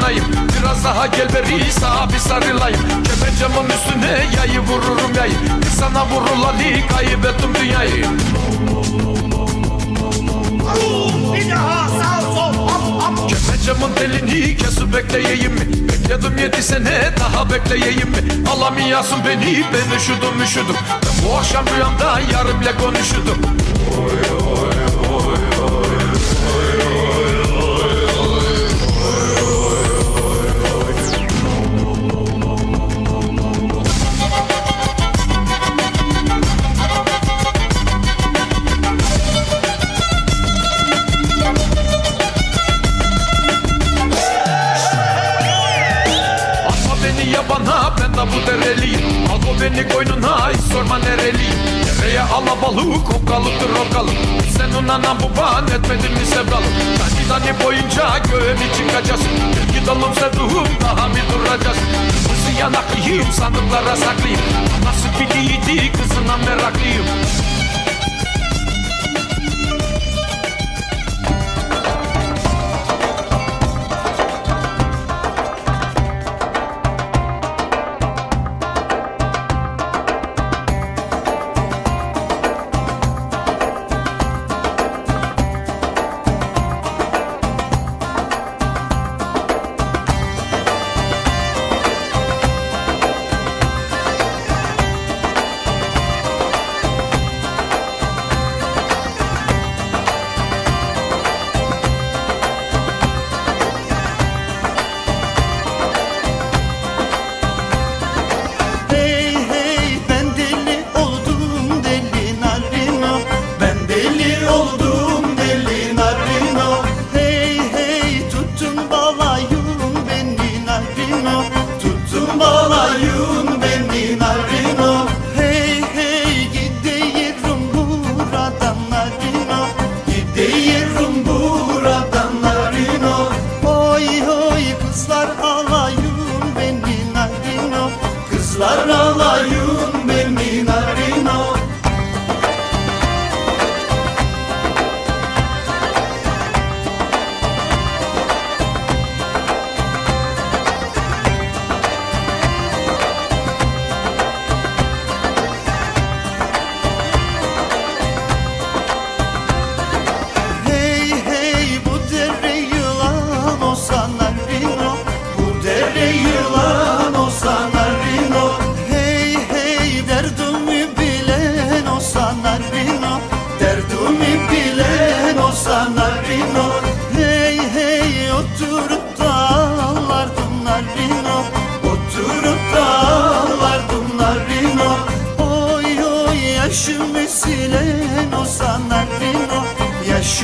salinayım Biraz daha gel beri sağa bir sarılayım. Kemencamın üstüne yayı vururum yayı. Kız sana vururlar kayıp ettim dünyayı. Bir daha sağ sol hop hop. Kemencamın telini kesip bekleyeyim mi? Bekledim yedi sene daha bekleyeyim mi? Alamıyorsun beni ben üşüdüm üşüdüm. Ben bu akşam rüyamda yarın bile konuşurdum. Atma beni koynuna hiç sorma nereliyim Dereye alabalık okkalıktır okkalık Sen ona nan baban etmedin mi sevdalım Tani tani boyunca göğe mi çıkacağız? Bilgi dalım sevduğum daha mı duracağız? Kızı yanaklıyım sandıklara saklıyım. Nasıl biliydi kızına meraklıyım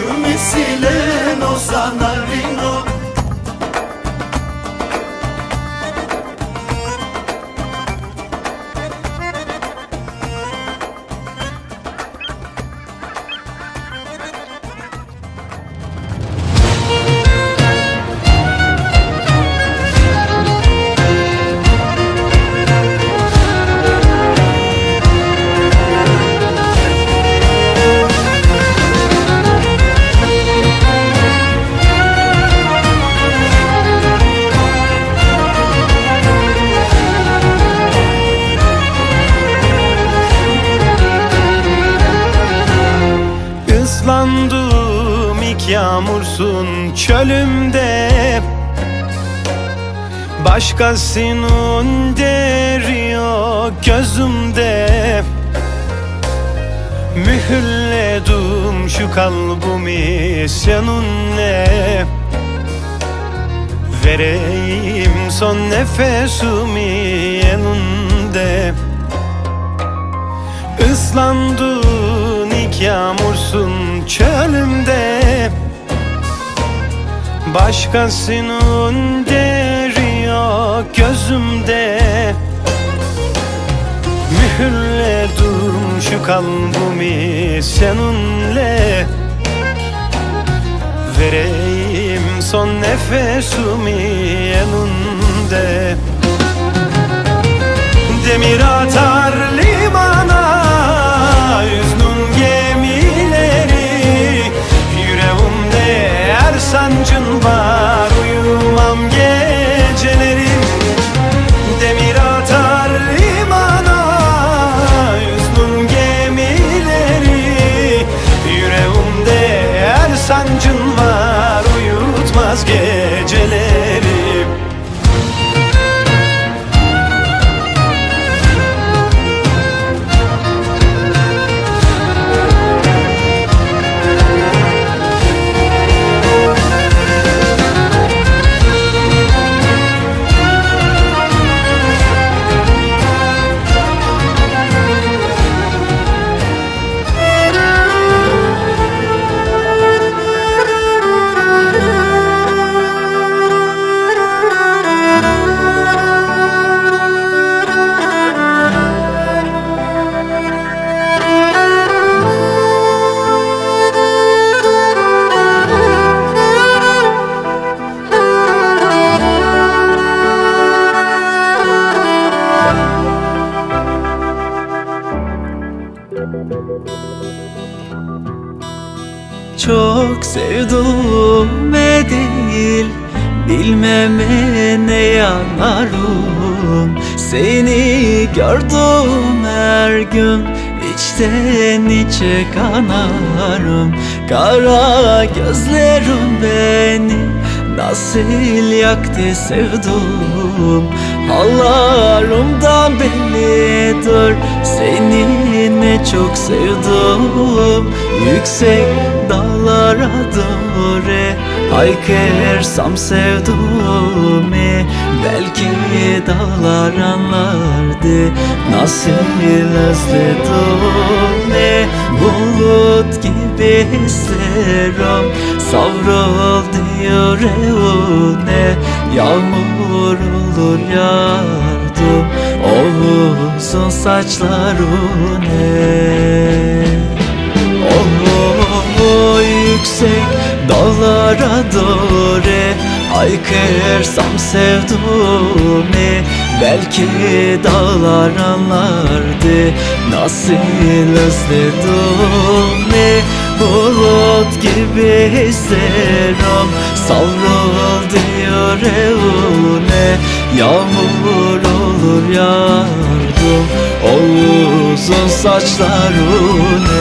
Yaşımı silen olsa çölümde. Başkasının deri yok gözümde. Mühürledim şu kalbimi seninle Vereyim son nefesimi elinde Islandın ilk yağmursun çölümde Başkasının deri yok gözümde. Mühürledim şu kalbimi seninle. Vereyim son nefesimi elinde Demir atar limana Hüznün her sancın var gün içten içe kanarım. Kara gözlerim beni Nasıl yaktı sevdum Hallarımdan bellidir Seni ne çok sevdim. Yüksek dağlara doğru Haykırsam sevduğumu Belki dağlar anlardı. Nasıl özledim ne Bulut gibi isterim Savruldu yüreğine Yağmur olur yardım. O uzun saçlarına Oh yüksek dağlara doğru Haykırsam sevduğumu Belki dağlar anlardı Nasıl özledim. Bulut gibi hislerim Savruldu yüreğine Yağmur olur yardım O uzun saçlarına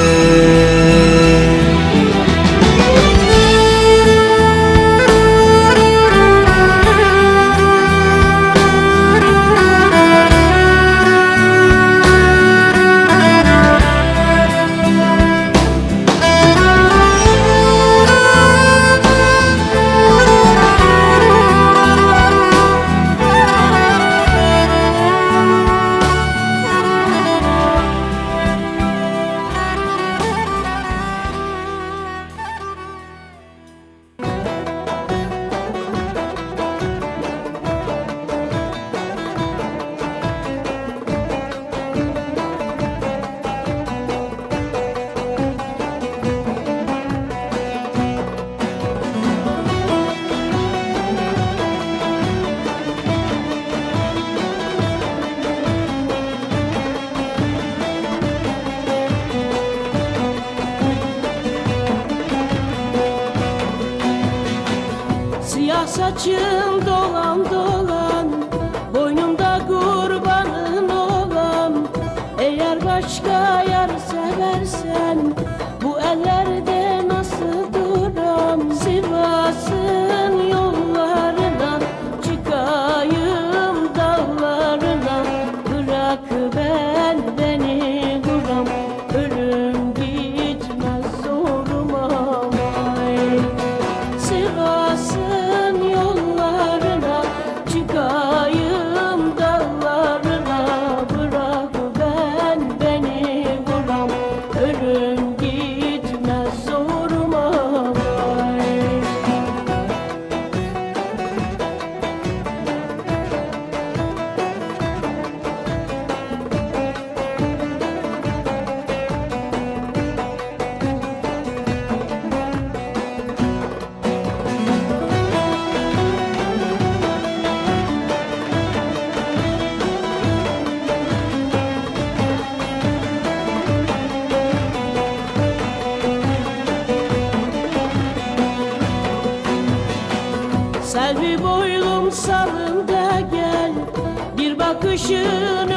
Selvi boylum salında gel. Bir bakışın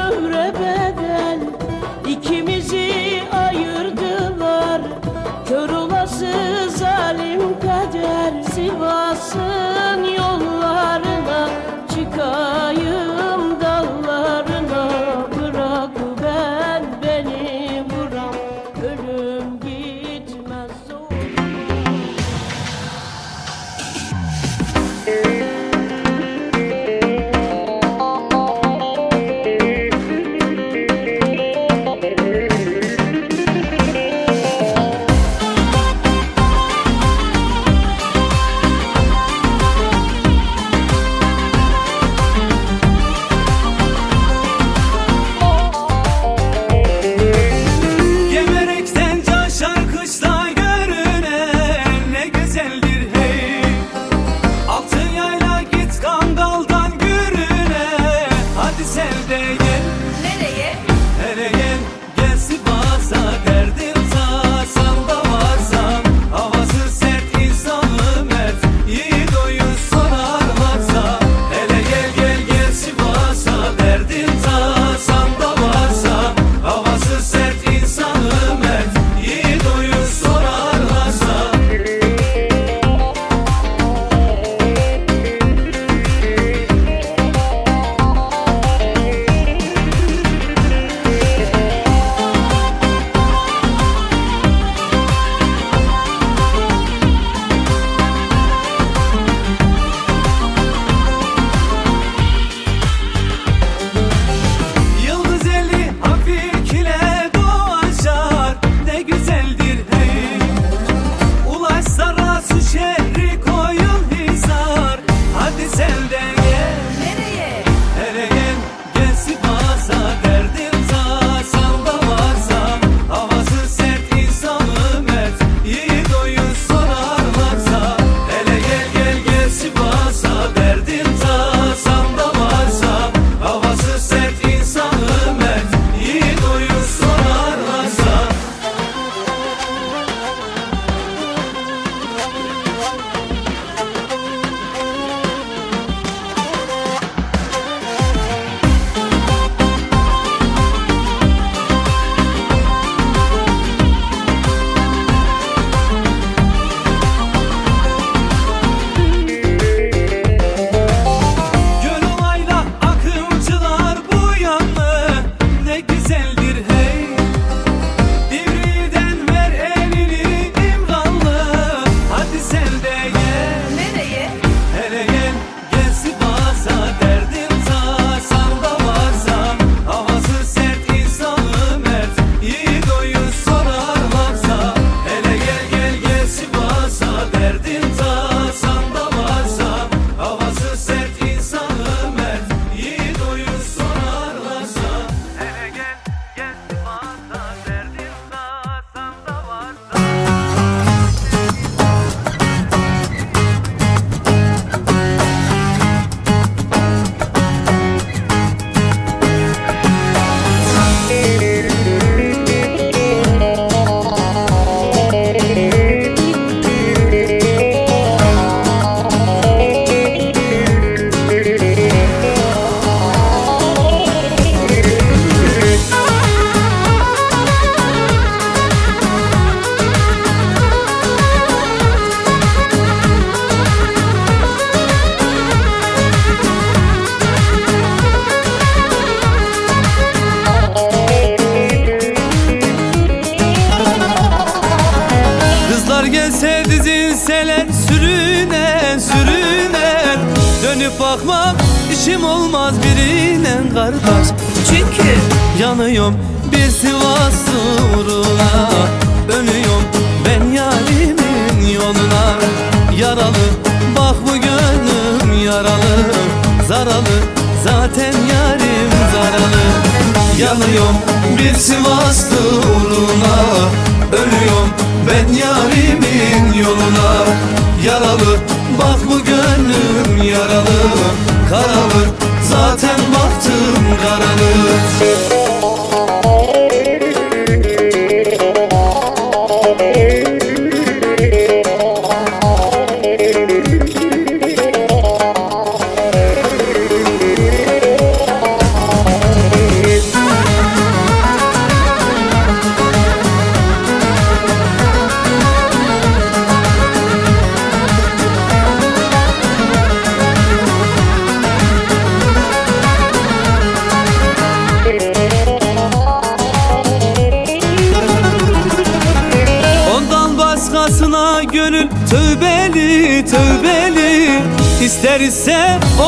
Dönüp bakmak işim olmaz birine kardeş. Çünkü yanıyorum bir Sivas uğruna. Dönüyorum ben yarimin yoluna. Yaralı bak bu gönlüm yaralı. Zaralı zaten yarim zaralı. Yanıyorum bir Sivas uğruna. Ölüyorum ben yarimin yoluna. Yaralı bak bu gönlüm yaralı Karalı. Zaten baktım karalı.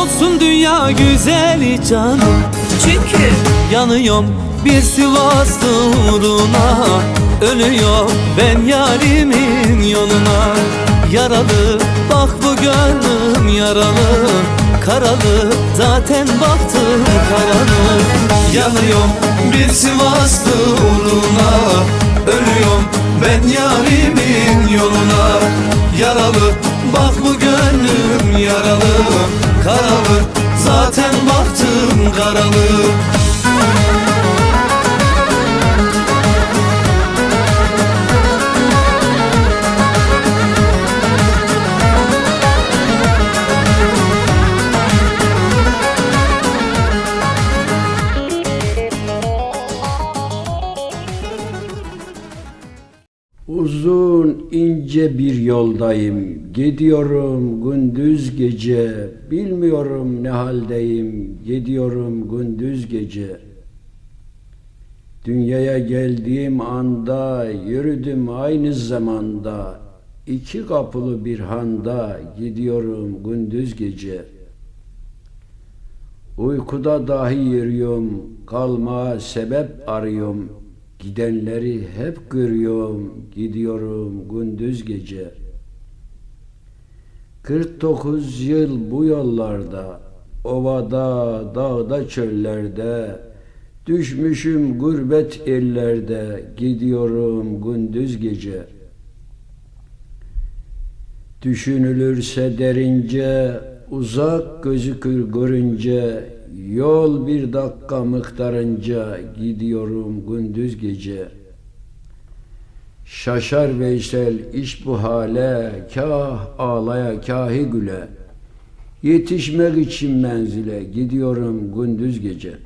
Olsun dünya güzeli canım. Çünkü yanıyorum bir Sivaslı uğruna. Ölüyor ben yarimin yoluna. Yaralı bak bu gönlüm yaralı. Karalı zaten baktım karalı. Yanıyorum bir Sivaslı uğruna. Ölüyorum ben yarimin yoluna Yaralı bak bu gönlüm yaralı. Karalı zaten baktım karalı ince bir yoldayım. Gidiyorum gündüz gece. Bilmiyorum ne haldeyim. Gidiyorum gündüz gece. Dünyaya geldiğim anda Yürüdüm aynı zamanda. İki kapılı bir handa Gidiyorum gündüz gece. Uykuda dahi yürüyorum. Kalma sebep arıyorum Gidenleri hep görüyorum, gidiyorum gündüz gece. 49 yıl bu yollarda, ovada, dağda, çöllerde, düşmüşüm gurbet ellerde, gidiyorum gündüz gece. Düşünülürse derince, uzak gözükür görünce, yol bir dakika miktarınca gidiyorum gündüz gece. Şaşar Veysel iş bu hale, kah ağlaya kahi güle. Yetişmek için menzile gidiyorum gündüz gece.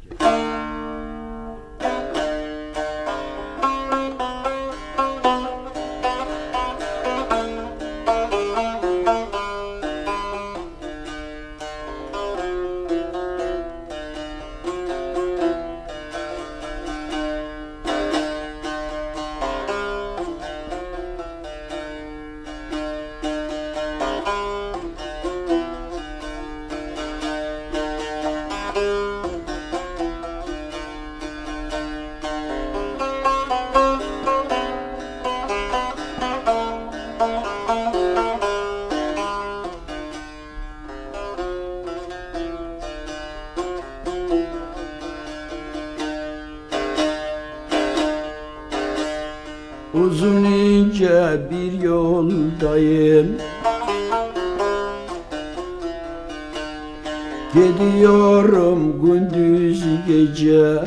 Uzun ince bir yoldayım. Gidiyorum gündüz gece.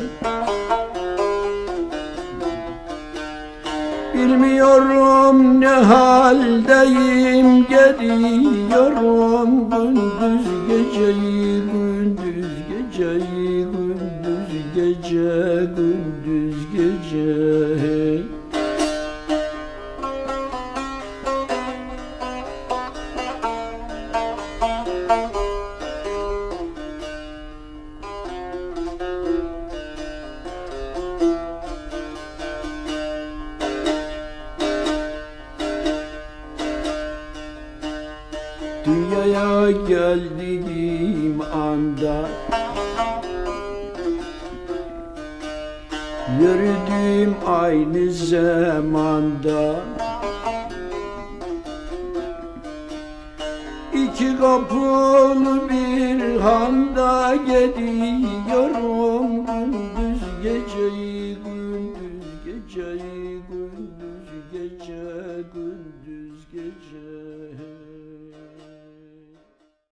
Bilmiyorum ne haldeyim. Gidiyorum gündüz geceyi Gündüz geceyi Gündüz gece Gündüz gece Dünyaya geldiğim anda. Yürüdüğüm aynı zamanda. İki kapılı bir handa